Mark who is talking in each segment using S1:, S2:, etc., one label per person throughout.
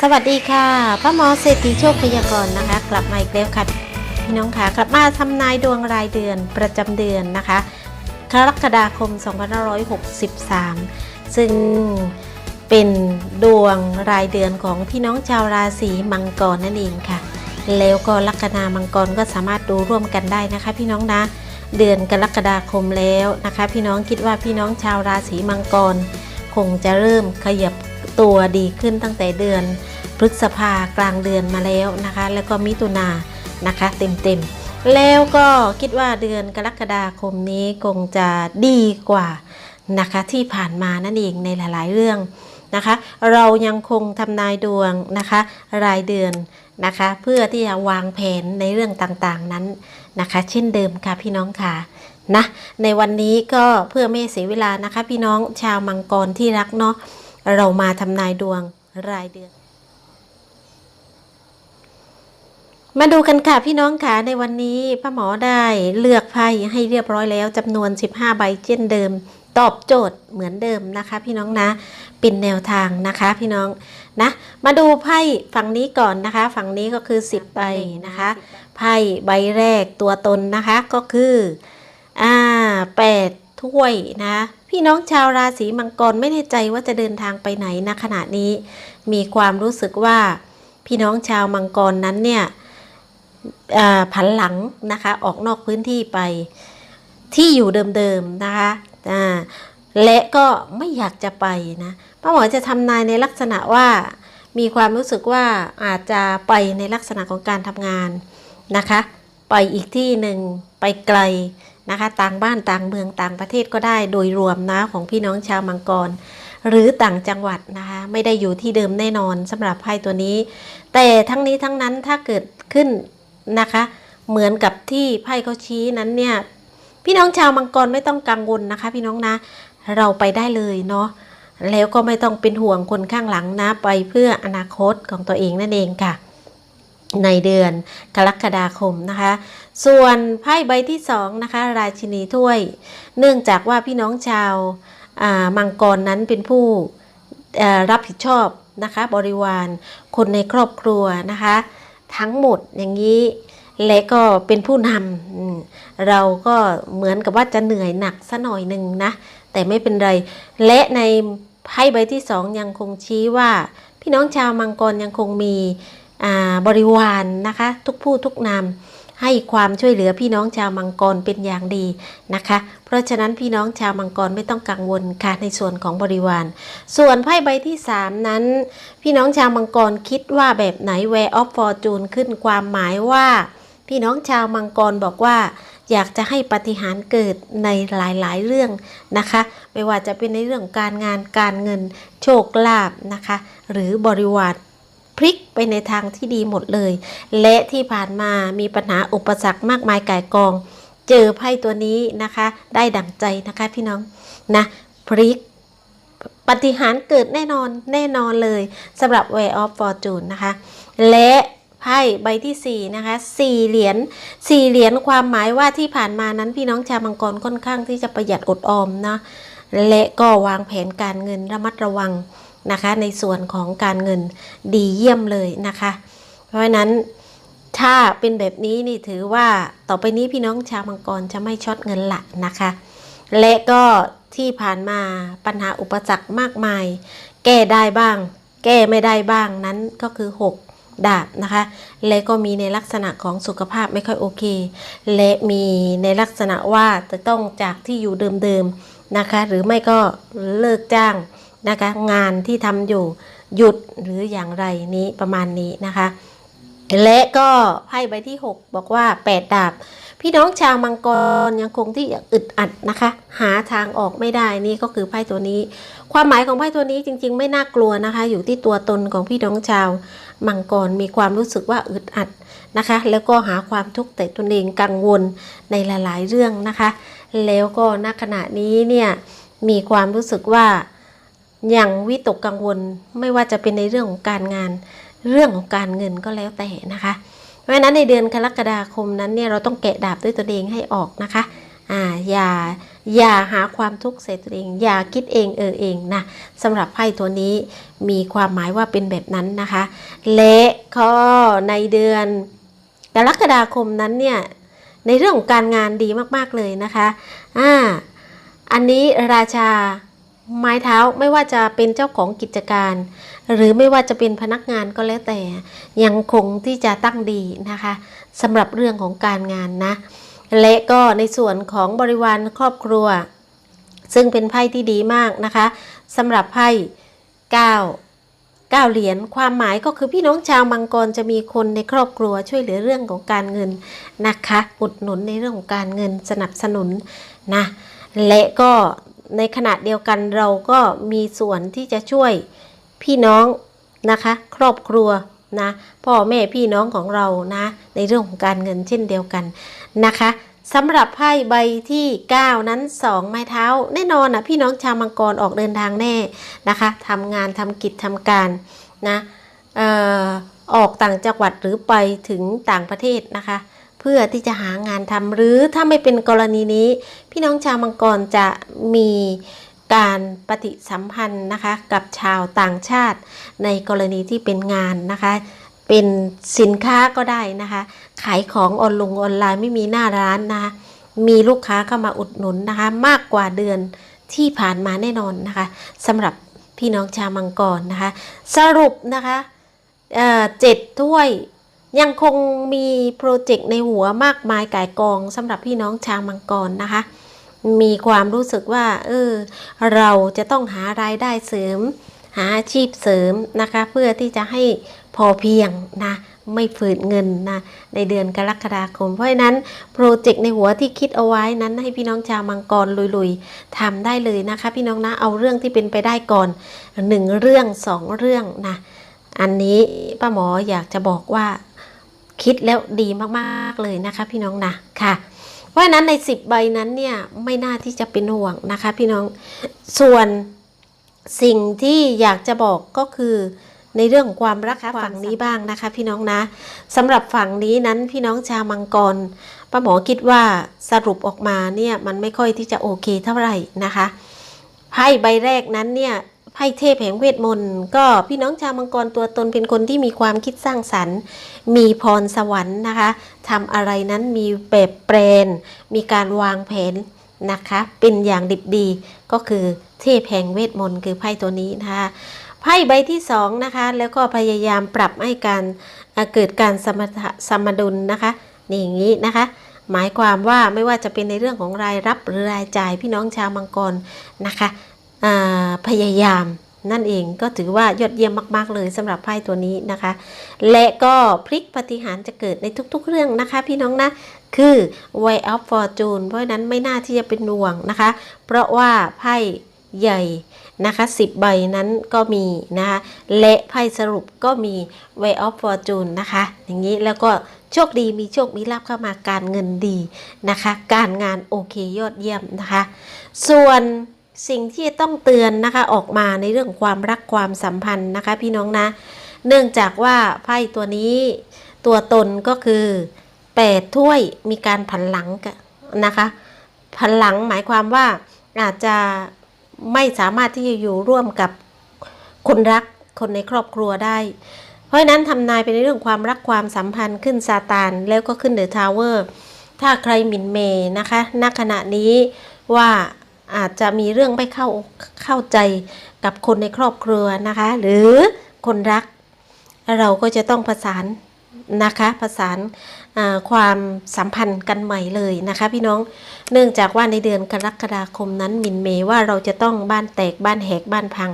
S1: สวัสดีค่ะป้าหมอเศรษฐีโชคพยากรณ์นะคะ กลับมาอีกแล้วค่ะพี่น้องค่ะกลับมาทำนายดวงรายเดือนประจำเดือนนะคะกรกฎาคม 2563 ซึ่งเป็นดวงรายเดือนของพี่น้องชาวราศีมังกรนั่นเองค่ะ แล้วก็ลัคนามังกรก็สามารถดูร่วมกันได้นะคะ พี่น้องนะเดือนกรกฎาคมแล้วนะคะ พี่น้องคิดว่าพี่น้องชาวราศีมังกร คงจะเริ่มขยับ ตัวดีขึ้นตั้งแต่เดือนพฤษภากลางเดือนมาแล้วนะคะ แล้วก็มิถุนานะคะเต็มๆ แล้วก็คิดว่าเดือนกรกฎาคมนี้คงจะดีกว่านะคะที่ผ่านมานั่นเองในหลายๆเรื่องนะคะ เรายังคงทำนายดวงนะคะ รายเดือนนะคะ เพื่อที่จะวางแผนในเรื่องต่างๆนั้นนะคะ เช่นเดิมค่ะพี่น้องค่ะนะในวันนี้ก็เพื่อไม่เสียเวลานะคะ พี่น้องชาวมังกรที่รักเนาะ เรามาทำนายดวงรายเดือน มาดูกันค่ะพี่น้องค่ะในวันนี้ป้าหมอได้เลือกไพ่ให้เรียบร้อยแล้วจำนวน 15 ใบเช่นเดิม ตอบโจทย์เหมือนเดิมนะคะ พี่น้องนะเป็นแนวทางนะคะ พี่น้องนะ มาดูไพ่ฝั่งนี้ก่อนนะคะ ฝั่งนี้ก็คือ 10 ใบนะคะไพ่ใบแรกตัวตนนะคะก็คืออ่าแปด ถ้วยนะ พี่น้องชาวราศีมังกรไม่แน่ใจว่าจะเดินทางไปไหนนะขณะนี้ มีความรู้สึกว่าพี่น้องชาวมังกรนั้นเนี่ยผันหลังนะคะออกนอกพื้นที่ไปที่อยู่เดิมๆนะคะอ่าและก็ไม่อยากจะไปนะป้าหมอจะทำนายในลักษณะว่ามีความรู้สึกว่าอาจจะไปในลักษณะของการทำงานนะคะ ไปอีกที่หนึ่งไปไกล นะคะ ต่างบ้านต่างเมืองต่างประเทศก็ได้โดยรวมนะของพี่น้องชาวมังกร หรือต่างจังหวัดนะคะไม่ได้อยู่ที่เดิมแน่นอนสำหรับไพ่ตัวนี้ แต่ทั้งนี้ทั้งนั้นถ้าเกิดขึ้นนะคะ เหมือนกับที่ไพ่เขาชี้นั้นเนี่ยพี่น้องชาวมังกรไม่ต้องกังวลนะคะ พี่น้องนะ เราไปได้เลยเนาะแล้วก็ไม่ต้องเป็นห่วงคนข้างหลังนะ ไปเพื่ออนาคตของตัวเองนั่นเองค่ะ ในเดือนกรกฎาคมนะคะ ส่วนไพ่ใบที่สองนะคะ ราชินีถ้วย เนื่องจากว่าพี่น้องชาวามังกรนั้นเป็นผู้รับผิดชอบนะคะ บริวารคนในครอบครัวนะคะ ทั้งหมดอย่างนี้และก็เป็นผู้นำเราก็เหมือนกับว่าจะเหนื่อยหนักสัหน่อยหนึ่งนะ แต่ไม่เป็นไร และในไพ่ใบที่สองยังคงชี้ว่า พี่น้องชาวมังกรยังคงมี บริวารนะคะ ทุกผู้ทุกนามให้ความช่วยเหลือพี่น้องชาวมังกรเป็นอย่างดีนะคะ เพราะฉะนั้นพี่น้องชาวมังกรไม่ต้องกังวลค่ะในส่วนของบริวาร ส่วนไพ่ใบที่ 3 นั้น พี่น้องชาวมังกรคิดว่าแบบไหน Where of Fortune ขึ้นความหมายว่า พี่น้องชาวมังกรบอกว่าอยากจะให้ปฏิหารเกิดในหลายๆเรื่องนะคะ ไม่ว่าจะเป็นในเรื่องการงานการเงินโชคลาภนะคะ หรือบริวาร ลิกไปในทางที่ดีหมดเลย และที่ผ่านมามีปัญหาอุปสรรคมากมายก่ายกอง เจอไพ่ตัวนี้นะคะ ได้ดั่งใจนะคะพี่น้องนะพลิกปฏิหารเกิดแน่นอนแน่นอนเลยสำหรับ Way of Fortune นะคะ และไพ่ใบที่4นะคะสี่เหรียญสี่เหรียญความหมายว่าที่ผ่านมานั้นพี่น้องชาวมังกรค่อนข้างที่จะประหยัดอดออมนะและก็วางแผนการเงินระมัดระวัง นะคะ ในส่วนของการเงินดีเยี่ยมเลยนะคะ เพราะฉะนั้นถ้าเป็นแบบนี้นี่ถือว่าต่อไปนี้พี่น้องชาวมังกรจะไม่ช็อตเงินละนะคะ และก็ที่ผ่านมาปัญหาอุปสรรคมากมาย แก้ได้บ้าง แก้ไม่ได้บ้างนั้นก็คือ 6 ดาบนะคะ และก็มีในลักษณะของสุขภาพไม่ค่อยโอเค และมีในลักษณะว่าจะต้องจากที่อยู่เดิมๆนะคะ หรือไม่ก็เลิกจ้าง นะคะ งานที่ทำอยู่หยุดหรืออย่างไรนี้ประมาณนี้นะคะ และก็ไพ่ใบที่ 6 บอกว่า 8 ดาบ พี่น้องชาวมังกรยังคงที่อึดอัดนะคะ หาทางออกไม่ได้นี่ก็คือไพ่ตัวนี้ ความหมายของไพ่ตัวนี้จริง ๆ ไม่น่ากลัวนะคะ อยู่ที่ตัวตนของพี่น้องชาวมังกรมีความรู้สึกว่าอึดอัดนะคะ แล้วก็หาความทุกข์แต่ตนเองกังวลในหลาย ๆ เรื่องนะคะ แล้วก็ณขณะนี้เนี่ยมีความรู้สึกว่า อยังวิตกกังวลไม่ว่าจะเป็นในเรื่องของการงาน เรื่องของการเงินก็แล้วแต่นะคะ เพราะฉะนั้นในเดือนกรกฎาคมนั้นเนี่ยเราต้องแกะดาบด้วยตัวเองให้ออกนะคะอ่าอย่าอย่าหาความทุกข์ใส่ตัวเอง อย่าคิดเองเออเองนะสำหรับไพ่ตัวนี้มีความหมายว่าเป็นแบบนั้นนะคะ และก็ในเดือนกรกฎาคมนั้นเนี่ยในเรื่องของการงานดีมากๆเลยนะคะอ่าอันนี้ราชา ไม้เท้าไม่ว่าจะเป็นเจ้าของกิจการ หรือไม่ว่าจะเป็นพนักงานก็แล้วแต่ ยังคงที่จะตั้งดีนะคะสำหรับเรื่องของการงานนะ และก็ในส่วนของบริวารครอบครัว ซึ่งเป็นไพ่ที่ดีมากนะคะสำหรับไพ่9 9เหรียญความหมายก็คือพี่น้องชาวมังกรจะมีคนในครอบครัวช่วยเหลือเรื่องของการเงินนะคะ อุดหนุนในเรื่องของการเงินสนับสนุนนะและก็ ในขณะเดียวกันเราก็มีส่วนที่จะช่วยพี่น้องนะคะ ครอบครัวนะพ่อแม่พี่น้องของเรานะในเรื่องของการเงินเช่นเดียวกันนะคะสำหรับไพ่ใบที่ 9 นั้น 2 ไม้เท้า แน่นอนนะพี่น้องชาวมังกรออกเดินทางแน่นะคะทำงานทำกิจทำการนะออออกต่างจังหวัดหรือไปถึงต่างประเทศนะคะ เพื่อที่จะหางานทำหรือถ้าไม่เป็นกรณีนี้ พี่น้องชาวมังกรจะมีการปฏิสัมพันธ์นะคะกับชาวต่างชาติ ในกรณีที่เป็นงานนะคะ เป็นสินค้าก็ได้นะคะ ขายของออนลงออนไลน์ไม่มีหน้าร้านนะคะมีลูกค้าเข้ามาอุดหนุนนะคะ มากกว่าเดือนที่ผ่านมาแน่นอนนะคะสำหรับพี่น้องชาวมังกรนะคะ สรุปนะคะเอ่อเจ็ดถ้วย ยังคงมีโปรเจกต์ในหัวมากมายก่ายกองสำหรับพี่น้องชาวมังกรนะคะ มีความรู้สึกว่า เออ เราจะต้องหารายได้เสริม หาอาชีพเสริมนะคะ เพื่อที่จะให้พอเพียงนะ ไม่ฝืดเงินนะ ในเดือนกรกฎาคม เพราะฉะนั้นโปรเจกต์ในหัวที่คิดเอาไว้นั้นให้พี่น้องชาวมังกรลุยๆทำได้เลยนะคะ พี่น้องนะเอาเรื่องที่เป็นไปได้ก่อนหนึ่งเรื่องสองเรื่องนะ อันนี้ป้าหมออยากจะบอกว่า คิดแล้วดีมากๆเลยนะคะพี่น้องนะค่ะเพราะฉะนั้นใน 10 ใบนั้นเนี่ยไม่น่าที่จะเป็นห่วงนะคะพี่น้องส่วนสิ่งที่อยากจะบอกก็คือในเรื่องของความรักฝั่งนี้บ้างนะคะ พี่น้องนะสำหรับฝั่งนี้นั้นพี่น้องชาวมังกรป้าหมอคิดว่าสรุปออกมาเนี่ยมันไม่ค่อยที่จะโอเคเท่าไหร่นะคะไพ่ใบแรกนั้นเนี่ย ไพ่เทพแห่งเวทมนต์ก็พี่น้องชาวมังกรตัวตนเป็นคนที่มีความคิดสร้างสรรค์ มีพรสวรรค์นะคะทำอะไรนั้นมีแบบแปรนมีการวางแผนนะคะ เป็นอย่างดิบดีก็คือเทพแห่งเวทมนต์คือไพ่ตัวนี้นะคะไพ่ใบที่สองนะคะแล้วก็พยายามปรับให้การเอ่อเกิดการสมสมดุลนะคะนี่อย่างนี้นะคะหมายความว่าไม่ว่าจะเป็นในเรื่องของรายรับหรือรายจ่ายพี่น้องชาวมังกรนะคะ พยายามนั่นเองก็ถือว่ายอดเยี่ยมมาก ๆ เลยสำหรับไพ่ตัวนี้นะคะ และก็พลิกปฏิหารจะเกิดในทุก ๆ เรื่องนะคะ พี่น้องนะ คือ way of fortune เพราะนั้นไม่น่าที่จะเป็นห่วงนะคะ เพราะว่าไพ่ใหญ่นะคะ10 ใบนั้นก็มีนะคะและไพ่สรุปก็มี way of fortune นะคะ อย่างนี้แล้วก็โชคดีมีโชคมีลาภเข้ามาการเงินดีนะคะ การงานโอเคยอดเยี่ยมนะคะ ส่วน สิ่งที่ต้องเตือนนะคะออกมาในเรื่องความรักความสัมพันธ์นะคะพี่น้องนะ เนื่องจากว่าไพ่ตัวนี้ตัวตนก็คือแปดถ้วยมีการผันหลังกะนะคะผันหลังหมายความว่าอาจจะไม่สามารถที่จะอยู่ร่วมกับคนรักคนในครอบครัวได้ เพราะนั้นทำนายไปในเรื่องความรักความสัมพันธ์ขึ้นซาตานแล้วก็ขึ้นเดอะทาวเวอร์ถ้าใครหมิ่นเมย์นะคะณขณะนี้ว่า อาจจะมีเรื่องไม่เข้าเข้าใจกับคนในครอบครัวนะคะ หรือคนรัก เราก็จะต้องประสานนะคะประสานความสัมพันธ์กันใหม่เลยนะคะพี่น้องเนื่องจากว่าในเดือนกรกฎาคมนั้นมินเมยว่าเราจะต้องบ้านแตกบ้านแหกบ้านพัง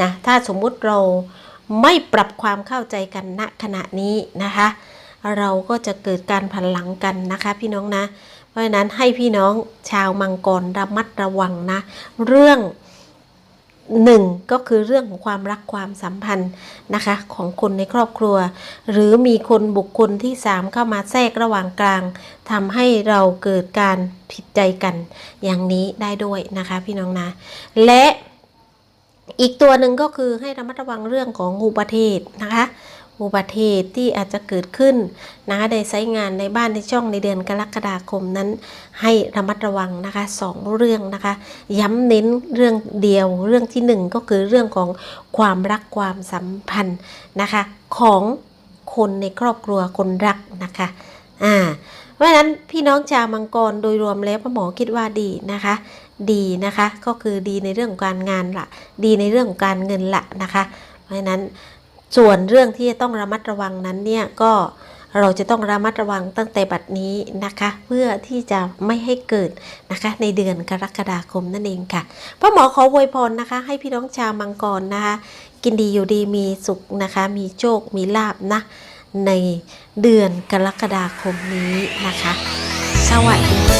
S1: นะถ้าสมมุติเราไม่ปรับความเข้าใจกันณขณะนี้นะคะ เราก็จะเกิดการผันหลังกันนะคะพี่น้องนะ เพราะฉะนั้นให้พี่น้องชาวมังกรระมัดระวังนะ เรื่องหนึ่งก็คือเรื่องของความรักความสัมพันธ์นะคะของคนในครอบครัว หรือมีคนบุคคลที่สามเข้ามาแทรกระหว่างกลางทำให้เราเกิดการผิดใจกันอย่างนี้ได้ด้วยนะคะพี่น้องนะ และอีกตัวหนึ่งก็คือให้ระมัดระวังเรื่องของอุบัติเหตุนะคะ อุบัติเหตุที่อาจจะเกิดขึ้นนะคะในไซต์งานในบ้านในช่องในเดือนกรกฎาคมนั้น ให้ระมัดระวังนะคะสองเรื่องนะคะ ย้ำเน้นเรื่องเดียวเรื่องที่หนึ่งก็คือเรื่องของความรักความสัมพันธ์นะคะของคนในครอบครัวคนรักนะคะอ่าเพราะฉะนั้นพี่น้องชาวมังกรโดยรวมแล้วพ่อหมอคิดว่าดีนะคะ ดีนะคะก็คือดีในเรื่องของการงานละดีในเรื่องของการเงินละนะคะ เพราะฉะนั้น ส่วนเรื่องที่จะต้องระมัดระวังนั้นเนี่ยก็เราจะต้องระมัดระวังตั้งแต่บัดนี้นะคะ เพื่อที่จะไม่ให้เกิดนะคะ ในเดือนกรกฎาคมนั่นเองค่ะพ่อหมอขออวยพรนะคะ ให้พี่น้องชาวมังกรนะคะ กินดีอยู่ดีมีสุขนะคะ มีโชคมีลาบนะ ในเดือนกรกฎาคมนี้นะคะ สวัสดีค่ะ